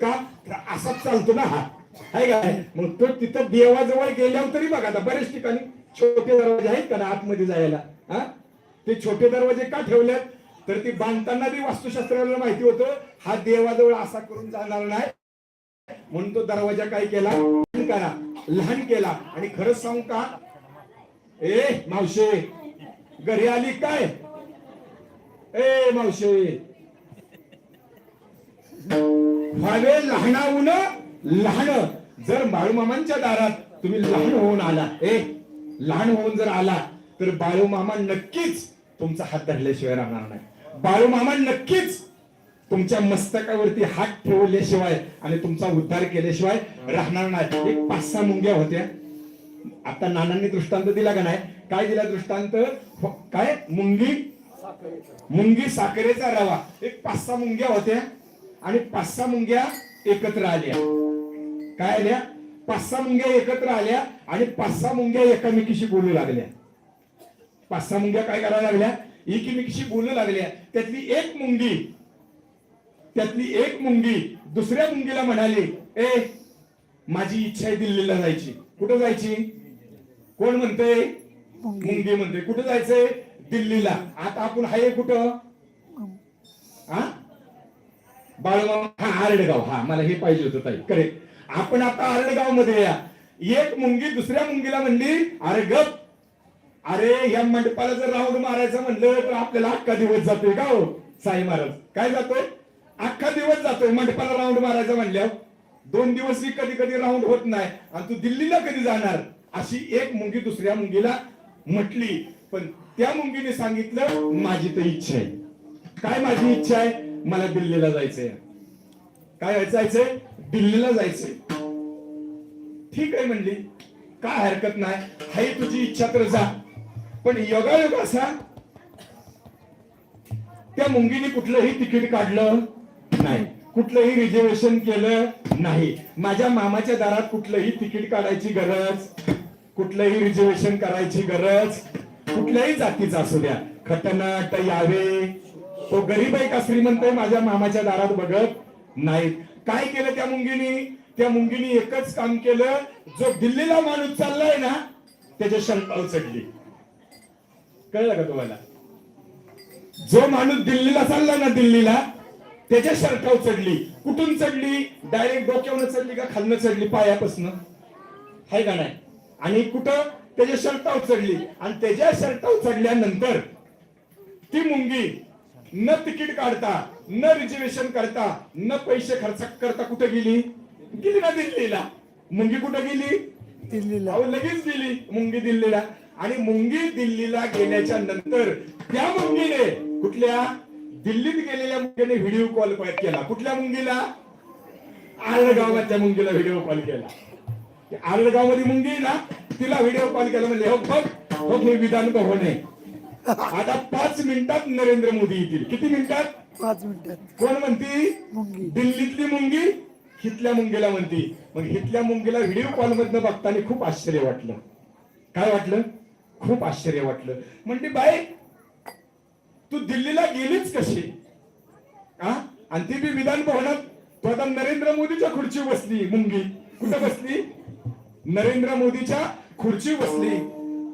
का? तर असाच चालतो ना हा. आहे काय मग तो तिथं देवाजवळ गेल्यावर तरी बघा आता बऱ्याच ठिकाणी छोटे दरवाजे आहेत का ना आतमध्ये जायला? हा? ते छोटे दरवाजे का ठेवलेत तर ती बांधताना बी वास्तुशास्त्राला माहिती होतं हा देवाजवळ असा करून जाणार नाही. म्हणून तो दरवाजा काय केला? लहान करा. लहान केला. आणि खरंच सांगू का? ए मावशे घरी आली काय? ए मावशे. व्हावे लहानाहून लहान. जर बाळूमामांच्या दारात तुम्ही लहान होऊन आला ए लहान होऊन जर आला तर बाळूमामा नक्कीच तुमचा हात धरल्याशिवाय राहणार नाही. बाळूमामा नक्कीच तुमच्या मस्तकावरती हात ठेवल्याशिवाय आणि तुमचा उद्धार केल्याशिवाय राहणार नाही. एक पाच सहा मुंग्या होत्या. आता नानांनी दृष्टांत दिला का नाही? काय दिला दृष्टांत? काय? मुंगी? मुंगी साखरेचा रवा. एक पाच सहा मुंग्या होत्या. आणि पाच सहा मुंग्या एकत्र आल्या. काय आल्या? पाच सहा मुंग्या एकत्र आल्या आणि पाच सहा मुंग्या एकामेकीशी बोलू लागल्या. पाच सहा मुंग्या काय करायला लागल्या? एकमेकीशी बोलू लागल्या. त्यातली एक मुंगी त्यातली एक मुंगी दुसऱ्या मुंगीला म्हणाली ए माझी इच्छा आहे दिल्लीला जायची. कुठं जायची? कोण म्हणते मुंगी. म्हणते कुठं जायचंय? दिल्लीला. आता आपण आहे कुठं? हा बाळूमामा हा आरडगाव हा मला हे पाहिजे होतं ताई करेक्ट आपण आता आरडगावमध्ये या. एक मुंगी दुसऱ्या मुंगीला म्हणली अरे गप अरे या मंडपाला जर राऊंड मारायचं म्हणलं तर आपल्याला अख्खा दिवस जातोय का हो साई महाराज? काय जातोय? अख्खा दिवस जातोय मंडपाला राऊंड मारायचं म्हणल्यावर. दोन दिवस ही कधी कधी राऊंड होत नाही आणि तू दिल्लीला कधी जाणार? अशी एक मुंगी दुसऱ्या मुंगीला म्हटली. पण त्या मुंगीने सांगितलं माझी तर इच्छा आहे. काय माझी इच्छा आहे? मला दिल्लीला जायचंय. काय जायचंय? दिल्लीला जायचंय. ठीक आहे म्हणली. काय हरकत नाही. हाय तुझी इच्छा तर जा. पण योगायोग असा त्या मुंगीने कुठलंही तिकीट काढलं नाही. कुठलंही रिझर्वेशन केलं नाही. माझ्या मामाच्या दारात कुठलंही तिकीट काढायची गरज कुठलंही रिझर्वेशन करायची गरज कुठल्याही जातीचा असू द्या. खटनट यावे तो गरीब आहे का श्रीमंत आहे माझ्या मामाच्या दारात बघत? नाहीत काय केलं त्या मुंगीनी? त्या मुंगीनी एकच काम केलं. जो दिल्लीला माणूस चाललाय ना त्याच्या शंका चढली. कळलं का तुम्हाला? जो माणूस दिल्लीला चालला ना दिल्लीला त्याच्या शर्टावर चढली. कुठून चढली? डायरेक्ट डोक्यावर चढली का खालनं चढली? पायापासून. हाय का नाही? आणि कुठं? त्याच्या शर्टावर चढली. आणि त्याच्या शर्टावर चढल्यानंतर ती मुंगी न तिकीट काढता न रिझर्वेशन करता न पैसे खर्च करता कुठे गेली? गेली ना दिल्लीला. मुंगी कुठे गेली? दिल्लीला. लगेच गेली मुंगी दिल्लीला. आणि मुंगी दिल्लीला गेल्याच्यानंतर त्या मुंगीने कुठल्या? दिल्लीत गेलेल्या मुंगीने व्हिडिओ कॉल केला. कुठल्या मुंगीला? आळगावाच्या मुंगीला व्हिडिओ कॉल केला. आळगावमध्ये मुंगी ना तिला व्हिडिओ कॉल केला म्हणजे हो बघ हो हे विधान भवन आहे. आता पाच मिनिटात नरेंद्र मोदी येतील. किती मिनिटात? पाच मिनिटात. कोण म्हणती? मुंगी. दिल्लीतली मुंगी? हितल्या मुंगीला म्हणती. मग हितल्या मुंगीला व्हिडिओ कॉल मधनं बघताना खूप आश्चर्य वाटलं. काय वाटलं? खूप आश्चर्य वाटलं. म्हणते बाई तू दिल्लीला गेलीच कशी? हा आणि ती बी विधान भवनात. तू आता नरेंद्र मोदीच्या खुर्ची बसली मुंगी. कुठं बसली? नरेंद्र मोदीच्या खुर्ची बसली.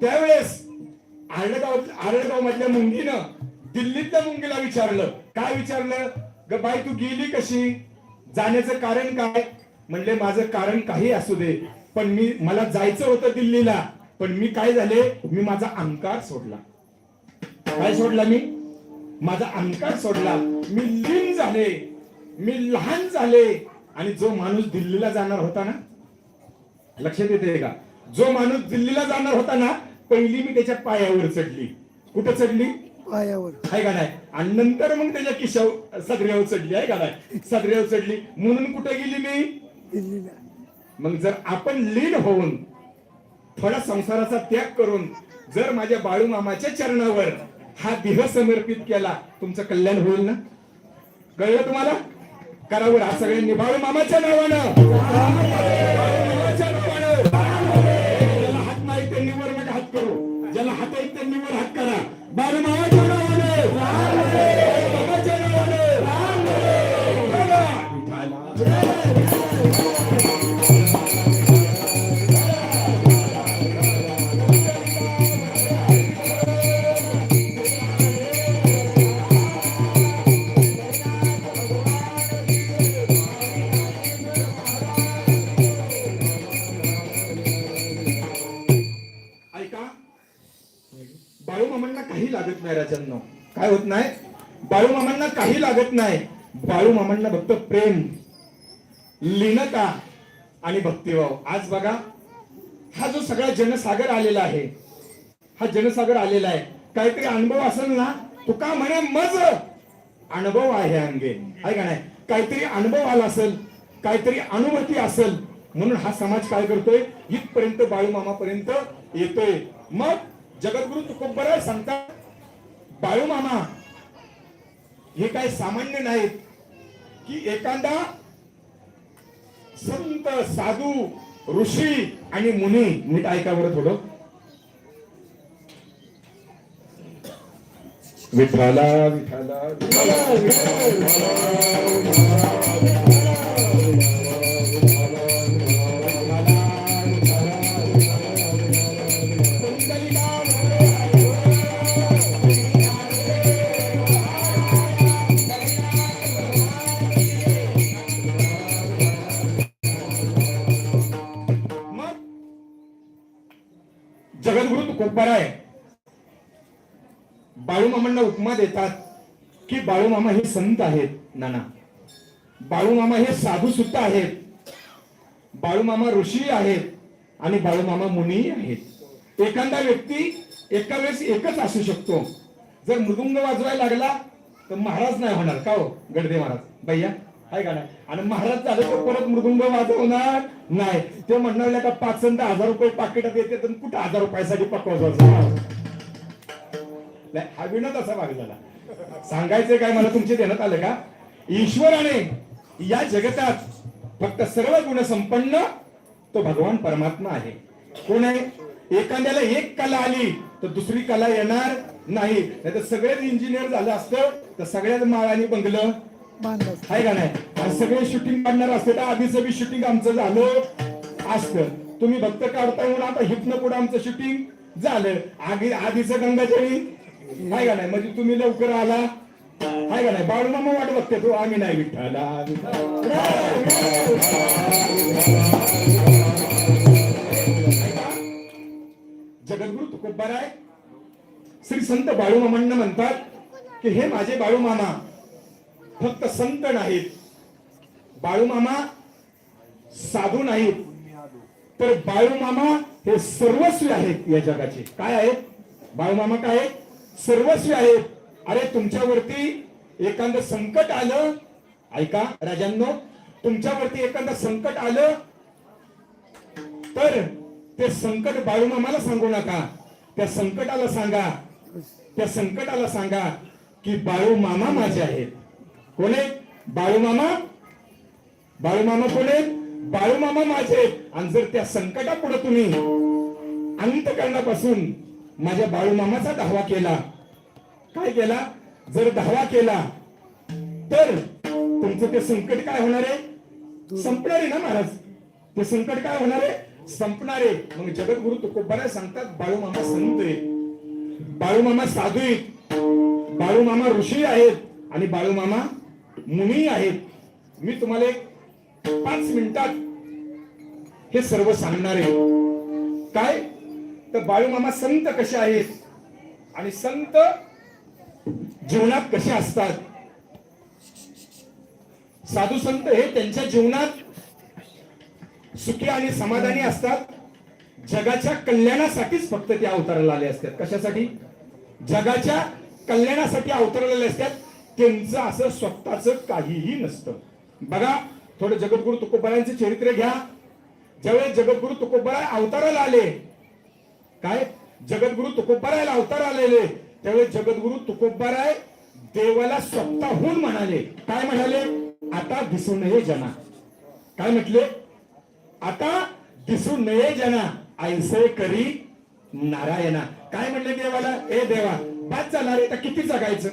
त्यावेळेस आरडगाव आरडगाव मधल्या मुंगीनं दिल्लीतल्या मुंगीला विचारलं. काय विचारलं? ग बाई तू गेली कशी? जाण्याचं कारण काय? म्हणले माझं कारण काही असू दे पण मी मला जायचं होतं दिल्लीला पण मी काय झाले? मी माझा अहंकार सोडला. काय सोडला मी? माझा अंकार सोडला. मी लीन झाले. मी लहान झाले. आणि जो माणूस दिल्लीला जाणार होता ना लक्षात येते का? जो माणूस दिल्लीला जाणार होता ना पहिली मी त्याच्या पायावर चढली. कुठं चढली? पायावर. आहे का नाही? आणि नंतर मग त्याच्या किशावर सदऱ्यावर चढली आहे का नाही? सदऱ्यावर चढली. म्हणून कुठे गेली मी? मग जर आपण लीन होऊन थोडा संसाराचा त्याग करून जर माझ्या बाळू मामाच्या चरणावर हा देह समर्पित केला तुमचं कल्याण होईल ना? कळलं तुम्हाला? करावर हा सगळ्यांनी बाळू मामाच्या नावानं. त्याला हाताईत हात त्यांनी वर हात करा. बाळू मावा नाही. बाळू मामांना फक्त प्रेम लीनता आणि भक्तिभाव. आज बघा हा जो सगळा जनसागर आलेला आहे हा जनसागर आलेला आहे. काहीतरी अनुभव असेल ना तू का म्हणे मज. अनुभव आहे अंगे. आहे का नाही? काहीतरी अनुभव आला असेल काहीतरी अनुभूती असेल म्हणून हा समाज काय करतोय? इथपर्यंत बाळू मामापर्यंत येतोय. मग जगद्गुरु तुकोबराय सांगतात. बाळू मामा हे काय सामान्य नाहीत. की एखादा संत साधू ऋषी आणि मुनी नीट ऐका बरं थोडं. विठाला विठाला जगद्गुरु आहे. बाळूमामांना उपमा देतात की बाळूमामा हे संत आहेत. नाना बाळूमामा हे साधू सुद्धा आहेत. बाळूमामा ऋषी आहेत आणि बाळूमामा मुनीही मुनी आहेत. एखादा व्यक्ती एका वेळेस एकच असू शकतो. जर मृदुंग वाजवायला लागला तर महाराज नाही होणार का हो? गडदे महाराज. भैया? आहे का नाही? आणि महाराज झालं तर परत मृदुंग वाजवणार? नाही. ते म्हणणार का पाच संत हजार रुपये पाकिटात येते तर कुठं हजार रुपयासाठी पकवायचं हा विनोद असा भाग झाला सांगायचं काय मला तुमचे देण्यात आलं का? ईश्वराने या जगतात फक्त सर्व गुण संपन्न तो भगवान परमात्मा आहे. कोण आहे? एखाद्याला एक कला आली तर दुसरी कला येणार नाही. नाही तर सगळेच इंजिनियर झालं असतं तर सगळ्याच माळाने बंगलं. आहे का नाही? सगळे शूटिंग काढणार असते. तर आधीच बी शूटिंग आमचं झालं. असतं. तुम्ही भक्त काढताय म्हणून आता हिपन पुढे आमचं शूटिंग झालं. आधी आधीचं गंगाजळी आहे का नाही? म्हणजे तुम्ही लवकर आला. आहे का नाही? बाळूमामा वाट बघते तो. आम्ही नाही विठ्ठला जगद्गुरु आहे श्री संत बाळूमामांना म्हणतात की हे माझे बाळूमामा फक्त संत नाहीत. बाळूमामा साधू नाहीत. तर बाळूमामा हे सर्वस्वी आहेत या जगाचे. काय आहेत? बाळूमामा काय आहेत? सर्वस्वी आहेत. अरे तुमच्यावरती एखादं संकट आलं ऐका राजांनो तुमच्यावरती एखादं संकट आलं तर ते संकट बाळूमामाला सांगू नका. त्या संकटाला सांगा. त्या संकटाला सांगा की बाळूमामा माझे आहेत. कोणे? बाळूमामा बाळू मामा बाळूमामा माझे. आणि जर त्या संकटापुढे तुम्ही अंतकरणापासून माझ्या बाळूमामाचा दहावा धावा केला काय केला? जर धावा केला तर तुमचं ते संकट काय होणार आहे? संपणार आहे ना महाराज? ते संकट काय होणार आहे? संपणार. आहे मग जगद्गुरु तुकोबारा सांगतात बाळू मामा संत आहे बाळूमामा साधू आहेत. बाळूमामा ऋषी आहेत. आणि बाळूमामा मुनी आहेत. मी तुम्हाला एक पाच मिनिटात हे सर्व सांगणार आहे. काय? तर बाळूमामा संत कसे आहेत? आणि संत जीवनात कसे असतात? साधू संत हे त्यांच्या जीवनात सुखी आणि समाधानी असतात. जगाच्या कल्याणासाठीच फक्त ते अवताराला आले असतात. कशासाठी? जगाच्या कल्याणासाठी अवतरलेले असतात. त्यांचं असं स्वतःच काहीही नसतं. बघा थोडं जगद्गुरु तुकोबारांचे चरित्र घ्या. ज्यावेळेस जगद्गुरु तुकोबारा अवताराला आले काय? जगद्गुरु तुकोबारायला अवतार आलेले त्यावेळेस जगद्गुरु तुकोबाराय देवाला स्वतःहून म्हणाले. काय म्हणाले? आता दिसू नये जना. काय म्हटले? आता दिसू नये जना. ऐसे करी नारायणा. काय म्हणले देवाला? ए देवा बाद झाला रे आता किती जगायचं?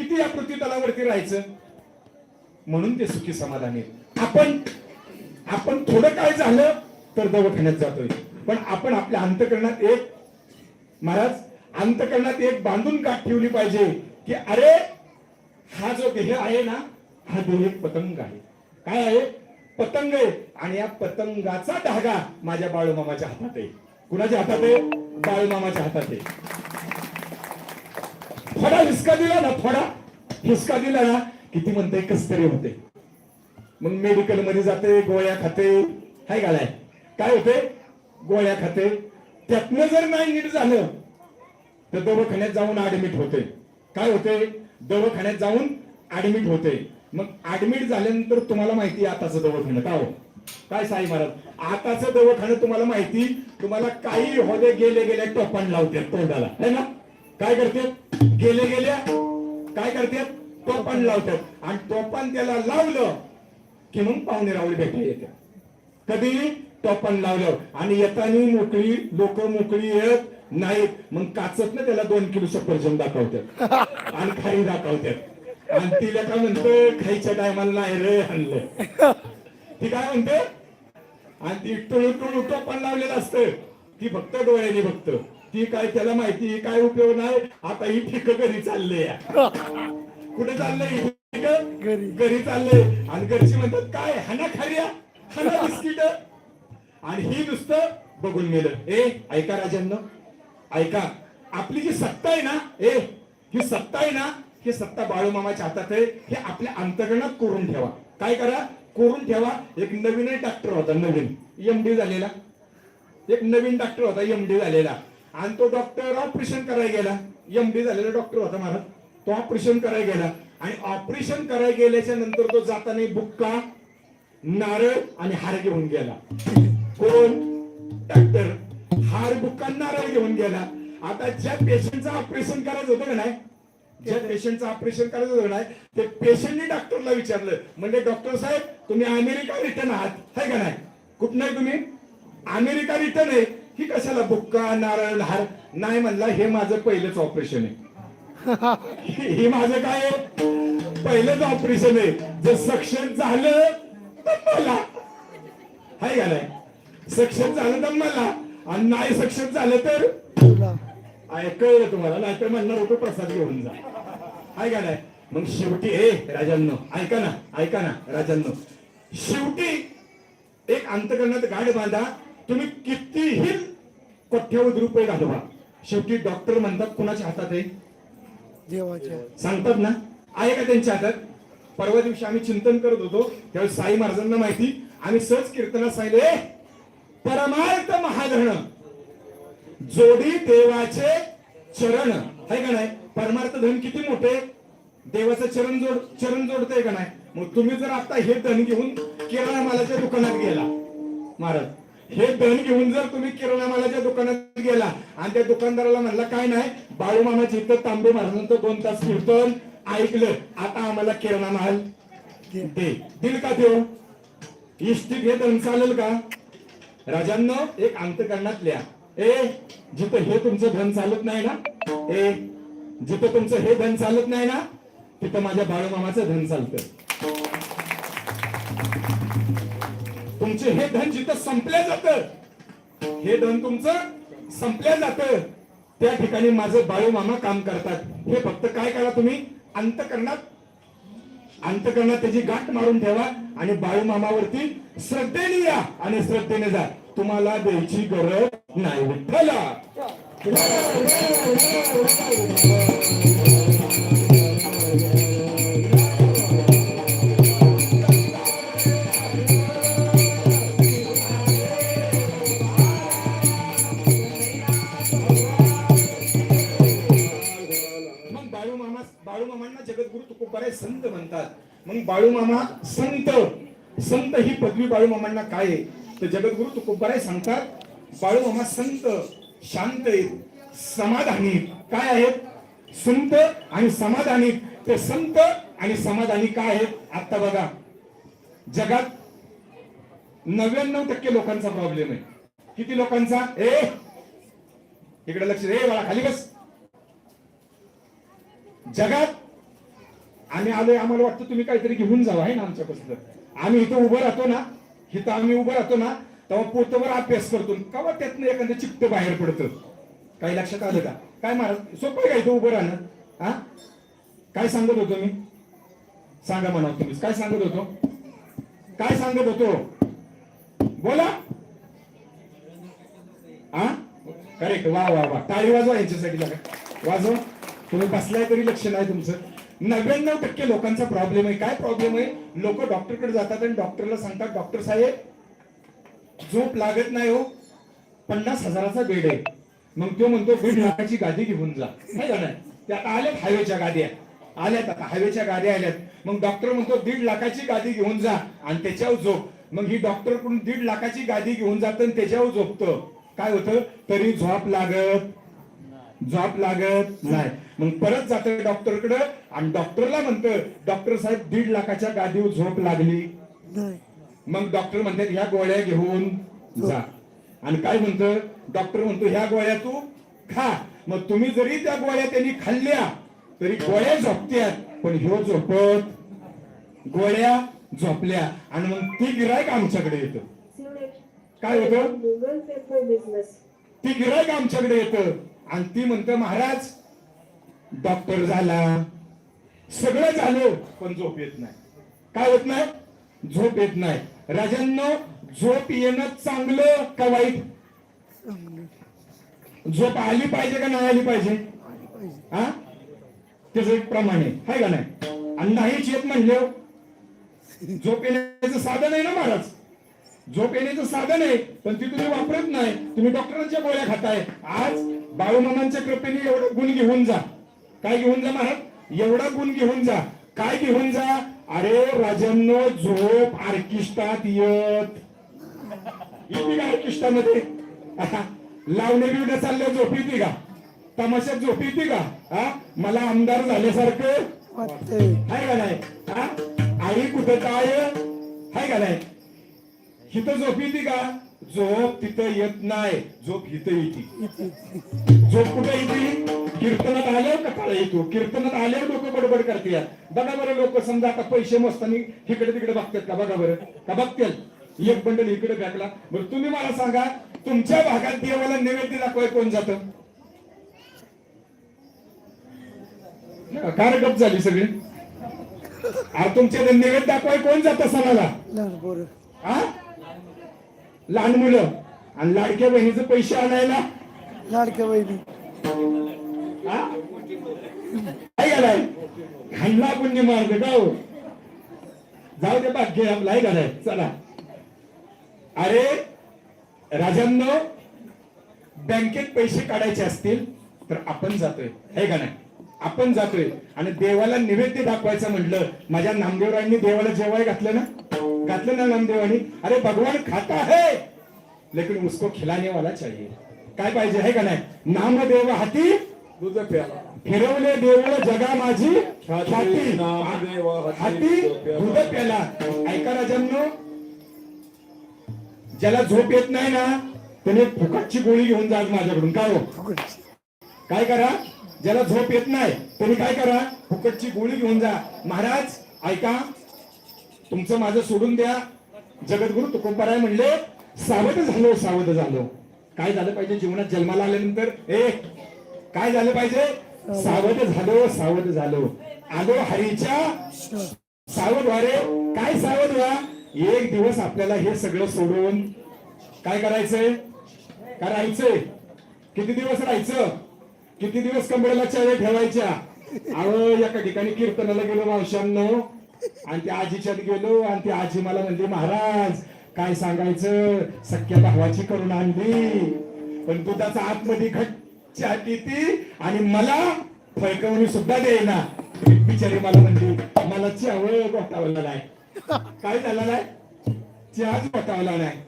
किती या पृथ्वी तलावरती राहायचं? म्हणून ते सुखी समाधानी आपण आपण थोडं काय झालं तर दवाखान्यात जातोय. पण आपण आपल्या अंतकरणात एक महाराज अंतकरणात एक बांधून गाठ ठेवली पाहिजे की अरे हा जो देह आहे ना हा देह एक पतंग आहे. काय आहे? पतंग आहे. आणि या पतंगाचा धागा माझ्या बाळूमामाच्या हातात आहे. कुणाच्या हातात आहे? बाळूमामाच्या हातात आहे. थोडा हिसका दिला ना थोडा हिसका दिला ना किती म्हणते कस तरी होते. मग मेडिकलमध्ये जाते गोळ्या खाते. हाय गालाय काय होते? गोळ्या खाते. त्यातनं जर नाही नीट झालं तर दवाखान्यात जाऊन ऍडमिट होते. काय होते? दवाखान्यात जाऊन ऍडमिट होते. मग ऍडमिट झाल्यानंतर तुम्हाला माहिती आताचं दवाखानं. का हो? काय साई महाराज? आताचं दवाखानं तुम्हाला माहिती तुम्हाला काही होदे गेले गेले टोपण लावते तोंडाला. है ना? काय करते गेले गेल्या काय करतात? टोपण लावतात. आणि टोपण त्याला लावलं की मग पाहुणे रावळे भेटा येते कधी? टोपण लावलं आणि येताना मोकळी लोक मोकळी येत नाहीत. मग काचत ना त्याला दोन किलो सफरचंद दाखवतात. आणि खाई दाखवतात. आणि तिला काय म्हणतं? खायच्या टायमाला नाही रे आणलं ती काय म्हणते? आणि ती टोळू टोळू टोपण लावलेलं असतं. ती फक्त डोळ्याने बघत. ती काय त्याला माहिती काय उपयोग नाही? आता ही ठिक घरी चालले कुठे चाललंय? घरी. चाललंय. आणि घरची म्हणतात काय? हाना खारिया हाना बिस्किट? आणि ही नुसतं बघून गेलं. ए ऐका राजांना. ऐका. आपली जी सत्ता आहे ना ए ही सत्ता आहे ना ही सत्ता बाळूमामाच्या हातात आहे. हे आपल्या अंतर्गणात करून ठेवा. काय करा? करून ठेवा. एक नवीन डॉक्टर होता नवीन. एमडी झालेला. एक नवीन डॉक्टर होता एमडी झालेला. आणि तो डॉक्टर ऑपरेशन करायला गेला. एमडी झालेला डॉक्टर होता महाराज तो ऑपरेशन करायला गेला. आणि ऑपरेशन करायला गेल्याच्यानंतर तो जाताना बुक्का नारळ आणि हार घेऊन गेला. कोण? डॉक्टर हार बुक्का नारळ घेऊन गेला. आता ज्या पेशंटचं ऑपरेशन करायचं होतं का नाही? ज्या पेशंटचं ऑपरेशन करायचं होतं नाही? ते पेशंटने डॉक्टरला विचारलं. म्हणजे डॉक्टर साहेब तुम्ही अमेरिका रिटर्न आहात. है का नाही? कुठं नाही तुम्ही? अमेरिका रिटर्न आहे. ही कशाला बुक्का नारळ हार? नाही म्हणला हे माझं पहिलंच ऑपरेशन आहे. हे माझं काय? पहिलंच ऑपरेशन आहे. जर सक्सेस झालं तर मला. हाय का नाही? सक्सेस झालं तर मला. आणि नाही सक्सेस झालं तर? कळलं तुम्हाला. नाहीतर म्हणणार होतो प्रसाद घेऊन जा. हाय का नाही? मग शेवटी ए राजांनो ऐका ना ऐका ना राजांनो. शेवटी एक अंतकरणात गाड बांधा. तुम्ही कितीही कोट्यावधी रुपये घालवा. शेवटी डॉक्टर म्हणतात कुणाच्या हातात आहे? देवाच्या. सांगतात ना? आहे का त्यांच्या हातात? परवा दिवशी आम्ही चिंतन करत होतो त्यावेळी साई महाराजांना माहिती आम्ही सहज कीर्तनात सांगितले "ए, परमार्थ महाधन जोडी देवाचे चरण. आहे का नाही? परमार्थ धन किती मोठे? देवाचं चरण जोड चरण जोडतंय का नाही? मग तुम्ही जर आता हे धन घेऊन किराणा मालाच्या दुकानात गेला महाराज हे धन घेऊन जर तुम्ही किराणा मालाच्या दुकानात गेला आणि त्या दुकानदाराला म्हणला काय नाही बाळूमामाची इथं तांबे महाराजांचं दोन तास कीर्तन ऐकलं आता आम्हाला किराणा माल दे. दिल का देऊ इष्टिक हे धन चालेल का? राजांना एक अंतकरणात लिहा. ए जिथं हे तुमचं धन चालत नाही ना ए जिथं तुमचं हे धन चालत नाही ना तिथं माझ्या बाळूमामाचं धन चालतं. तुमचे हे धन जिथं संपल्या जात हे धन तुमचं संपल्या जात. त्या ठिकाणी माझं बाळूमामा काम करतात. हे फक्त काय करा तुम्ही? अंतकरणात अंतकरणात त्याची गाठ मारून ठेवा आणि बाळूमामावरती श्रद्धेने या आणि श्रद्धेने जा. तुम्हाला द्यायची गरज नाही विठ्ठला. जगद्गुरु संत म्हणतात. मग बाळूमामा संत. संत ही पदवी बाळूमामांना काय आहे? तर जगद्गुरु तुकोबाराय सांगतात बाळूमामा संत शांत आहेत समाधानी काय आहेत? संत आणि समाधानी ते संत आणि समाधानी काय आहेत? आता बघा. जगात नव्याण्णव टक्के लोकांचा प्रॉब्लेम आहे. किती लोकांचा? ए! इकडे लक्ष दे ए, बाळा खाली बस. जगात आम्ही आलोय आम्हाला वाटतं तुम्ही काहीतरी घेऊन जावं आहे ना आमच्यापासून आम्ही इथं उभं राहतो ना इथं आम्ही उभं राहतो ना तेव्हा पोतवर अभ्यास करतो. कवा त्यातनं एखादं चित्त बाहेर पडतं? काही लक्षात आलं का? काय महाराज सोपं काय इथं उभं राहणं? हा काय सांगत होतो मी? सांगा म्हणा तुम्ही. काय सांगत होतो? काय सांगत होतो? बोला. हा करेक्ट वा वा वा. टाळी वाजवा यांच्यासाठी जरा. वाजव. तुम्ही बसलाय तरी लक्ष नाही तुमचं. नव्याण्णव टक्के लोकांचा प्रॉब्लेम आहे. काय प्रॉब्लेम आहे? लोक डॉक्टरकडे जातात आणि डॉक्टरला सांगतात डॉक्टर साहेब झोप लागत नाही हो. पन्नास हजाराचा बेड आहे. मग तो म्हणतो दीड लाखाची गादी घेऊन जा. नाही का त्या आता आल्यात हायवेच्या गाद्या. आल्यात आता हायवेच्या गाद्या आल्यात. मग डॉक्टर म्हणतो दीड लाखाची गादी घेऊन जा आणि त्याच्यावर झोप. मग ही डॉक्टरकडून दीड लाखाची गादी घेऊन जात आणि त्याच्यावर झोपतं. काय होतं? तरी झोप लागत. झोप लागत नाही. मग परत जात डॉक्टरकडे आणि डॉक्टरला म्हणतं डॉक्टर साहेब दीड लाखाच्या गादीवर झोप लागली. नाही. मग डॉक्टर म्हणतात ह्या गोळ्या घेऊन जा. आणि काय म्हणतं? डॉक्टर म्हणतो ह्या गोळ्या तू खा. मग तुम्ही जरी त्या गोळ्या त्यांनी खाल्ल्या तरी गोळ्या झोपत्यात. पण ह्यो झोपत गोळ्या झोपल्या. आणि मग ती गिरायक आमच्याकडे येतं. काय होतं? ती गिरायक आमच्याकडे येतं. आणि ती म्हणतं महाराज डॉक्टर झाला. सगळं झालं पण झोप येत नाही. काय होत नाही? झोप येत नाही. राजांनो झोप येणं चांगलं का वाईट? झोप आली पाहिजे का नाही आली पाहिजे? हा त्याचं एक प्रमाण आहे. हाय का नाही? आणि नाहीच येत म्हणले हो. झोप येण्याचं साधन आहे ना महाराज? झोप येण्याचं साधन आहे पण ती तुम्ही वापरत नाही. तुम्ही डॉक्टरांच्या गोळ्या खाताय. आज बाळूमामांच्या कृपेने एवढं गुण घेऊन जा. काय घेऊन जा महाराज? एवढा गुण घेऊन जा. काय घेऊन जा? अरे राजांनो झोप ऑर्केस्ट्रात येत. येते का ऑर्केस्ट्रामध्ये लावणे बिवणे चालले झोप येते का? तमाशात झोप येते का? हा? मला आमदार झाल्यासारखं. हाय का नाही? हा? आई कुठं काय? हाय का नाही? हिथं झोप येते का? झोप तिथं येत नाही. झोप हिथं येते. झोप कुठं येते? कीर्तनात आल्यावर का काळ येतो? कीर्तनात आल्यावर लोक बडबड करते बघा बरं लोक समजा आता पैसे मोजताना इकडे तिकडे बघतात का? बघा बरं. का बघतील? एक बंडल इकडे फेकला. बरं तुम्ही मला सांगा तुमच्या भागात देवाला नैवेद्य दाखवाय कोण जातं? कार गप झाली सगळी? अरे तुमच्या नैवेद्य दाखवाय कोण जातं सणाला? हा लहान मुलं आणि लाडक्या बहिणीचे पैसे आणायला? लाडक्या बहिणी. हा? काय खाल्ला पुण्य मार्ग गाव जाऊ दे भाग्य आपला आहे घालाय चला. अरे राजांनो बँकेत पैसे काढायचे असतील तर आपण जातोय. आहे का नाही? आपण जातोय. आणि देवाला निवेद्य दाखवायचं म्हटलं माझ्या नामदेवरांनी देवाला जेवाय घातलं ना? घातलं ना नामदेवानी अरे भगवान खाता है. लेकिन उसको खिलाने वाला चाहिए. काय पाहिजे आहे का नाही? नामदेव हाती दूध प्याला. फिरवले देवळ जगा माझी ख्याती, हाती हाती दूध प्याला. ऐका राजांनो ज्याला झोप येत नाही ना त्याने फुकटची गोळी घेऊन जा माझ्याकडून. काय हो. काय करा? ज्याला झोप येत नाही त्यांनी काय करा? फुकटची गोळी घेऊन जा. महाराज ऐका. तुमचं माझं सोडून द्या. जगद्गुरु तुकोबाराय म्हणले सावध झालो सावध झालो. काय झालं पाहिजे जीवनात? जन्माला आल्यानंतर? ए काय झालं पाहिजे? सावध झालो सावध झालो. आलो हरीच्या सावध वारे काय सावध व्हा? एक दिवस आपल्याला हे सगळं सोडून काय करायचंय? काय राहायचंय किती दिवस राहायचं? किती दिवस कंबरेला चावे ठेवायच्या? अहो एका ठिकाणी कीर्तनाला गेलो मावशांनो आणि त्या आजीच्यात गेलो आणि ती आजी मला म्हणली महाराज काय सांगायचं? सख्या भावाची करून आणली. पण दुधाचा आतमध्ये घट चहा आणि मला फळकवणी सुद्धा देईना. बिचारी मला म्हणली मला चहाव गोठावला नाही. काय झालं नाही? चहाच गोठावला नाही.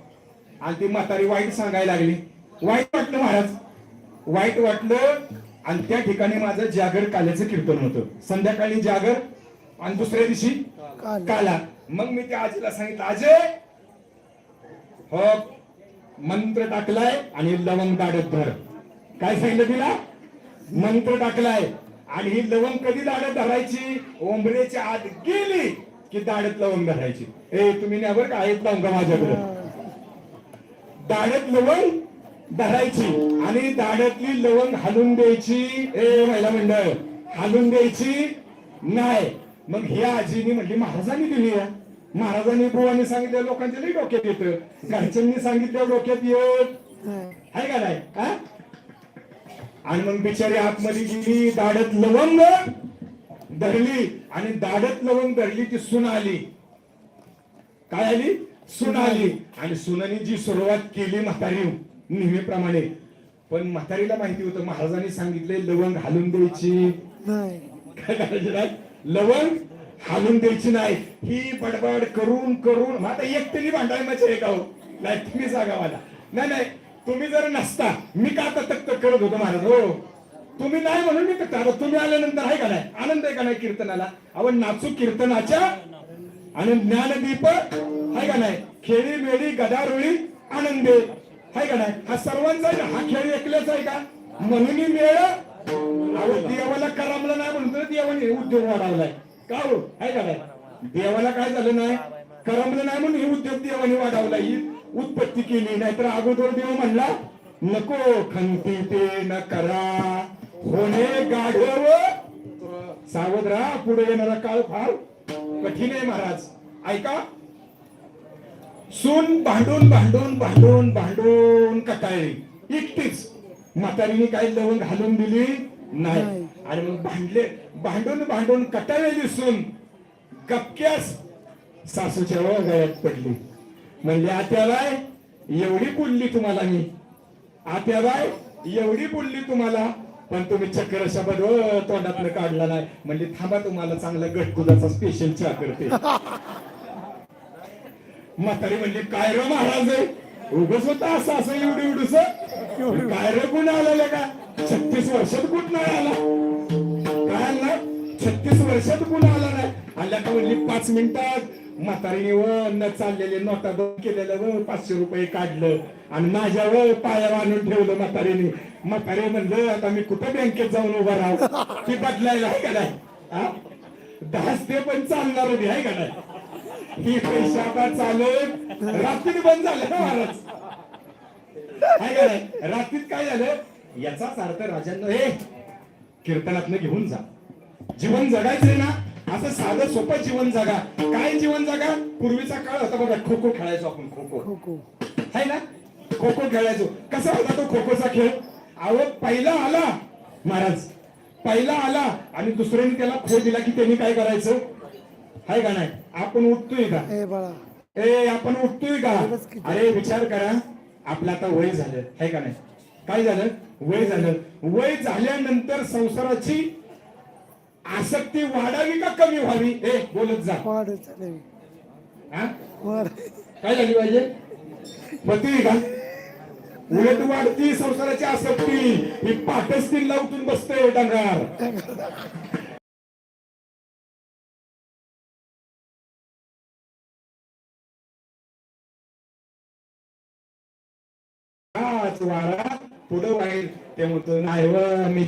आणि ती म्हातारी वाईट सांगायला लागली. वाईट वाटलं महाराज. वाईट वाटलं आणि त्या ठिकाणी माझं जागर काल्याचं कीर्तन होतं. संध्याकाळी जागर आणि दुसऱ्या दिवशी काल. मग मी त्या आजीला सांगितलं आजे हो मंत्र टाकलाय आणि लवंग दाडत धर. काय सांगितलं तिला? मंत्र टाकलाय आणि ही लवंग कधी दाडत धरायची? ओंबरेच्या आत गेली की दाढत लवंग धरायची. ए तुम्ही नाही का? आहेत लावून का माझ्याकडे. दाढत लवंग धरायची आणि दाढतली लवंग हालून द्यायची. ए महिला मंडळ हालून द्यायची नाही. मग ह्या आजीनी म्हणली महाराजांनी दिली या. महाराजांनी बुवानी सांगितलं लोकांच्या लई डोक्यात येतं घरच्यांनी सांगितलं डोक्यात येत आहे का नाही? हा? आणि मग बिचारी आतमध्ये गेली दाढत लवंग धरली. आणि दाढत लवंग धरली ती सुन आली. काय आली? सुन आली. आणि सुनाने जी सुरुवात केली म्हातारी नेहमीप्रमाणे. पण म्हातारीला माहिती होतं महाराजांनी सांगितले लवंग हालून द्यायची. काय करायचं लवंग हालून द्यायची नाही. ही बडबड करून करून मग एक तरी भांडाय मजा आहे नाही तुम्ही सांगा मला. नाही नाही तुम्ही जर नसता मी का आता तक करत होतो महाराज? हो. तुम्ही नाही म्हणून मी तक आता तुम्ही आल्यानंतर आहे का नाही? आनंद आहे का नाही कीर्तनाला? आपण नाचू कीर्तनाच्या आणि ज्ञानदीप आहे का नाही? खेळी मेळी गदारोळी आनंदे आहे का नाही? हा सर्वांचा आहे ना हा खेळ एकलेच आहे का? म्हणून मेळ देवाला करमलं नाही म्हणतो तर देवाने उद्योग वाढवलाय. का हो? आहे का नाही? देवाला काय झालं नाही? करमलं नाही म्हणून हे उद्योग देवाने वाढवला ही उत्पत्ती केली. नाहीतर अगोदर देव म्हणला नको खंती ते न करा. होणे गाढव. सावध राहा पुढे येणारा काळ फार कठीण आहे महाराज. ऐका. सून भांडून भांडून भांडून भांडून कटाळली एकटीच. म्हातारीने काही लवंग घालून दिली नाही. आणि मग भांडले भांडून भांडून कटाळलेली सून गपक्यास सासूच्या गळ्यात पडली. म्हणले आत्याबाय एवढी बोलली तुम्हाला मी. आत्याबाय एवढी बोलली तुम्हाला. पण तुम्ही चक्कर शब्द तोंडातनं काढला नाही. म्हणजे थांबा तुम्हाला चांगला गटकुदाचा स्पेशल चहा करते. म्हातारी म्हणली काय र महाराज उगस होता असं असं एवढं एवढूस काय रे गुण आलेला का? छत्तीस वर्षात गुण नाही आला? काय आला छत्तीस वर्षात गुण आला नाही? आल्या का म्हणली पाच मिनिटात. म्हातारीने व न चाललेले नोटा दोन केलेलं व पाचशे रुपये काढलं. आणि माझ्या व पायावर आणून ठेवलं म्हातारीने. म्हातारी म्हणलं आता मी कुठं बँकेत जाऊन उभा राहू ती बदलायला आहे का नाही? हा? दहाच ते पण चालणार होती आहे का नाही? ही पैसा आता चालत रात्री बंद झालं ना महाराज. आहे का नाही रात्रीत काय झालं याचाच अर्थ राजांना हे कीर्तनातनं घेऊन जा. जीवन जगायचंय ना असं साधं सोपं जीवन जगा. काय जीवन जगा? पूर्वीचा काळ होता बघा खो खो खेळायचो आपण खो खो खो खो आहे ना? खो खो खेळायचो. कसा होता तो खो खोचा खेळ? अहो पहिला आला महाराज. पहिला आला आणि दुसऱ्याने त्याला खो दिला की त्यांनी काय करायचं? आहे का नाही? आपण उठतोय का? ए आपण उठतोय का. अरे विचार करा. आपलं आता वय झालं आहे का नाही? काय झालं? वय झालं. वय झाल्यानंतर संसाराची आसक्ती वाढावी का कमी व्हावी? ए बोलत जा. हा? काय झाली पाहिजे? पती का? उलट वाढती संसाराची आसक्ती. ही पाठच ती लावून बसते डांगार. वारा पुढं वाईल ते म्हणतो नाही व मी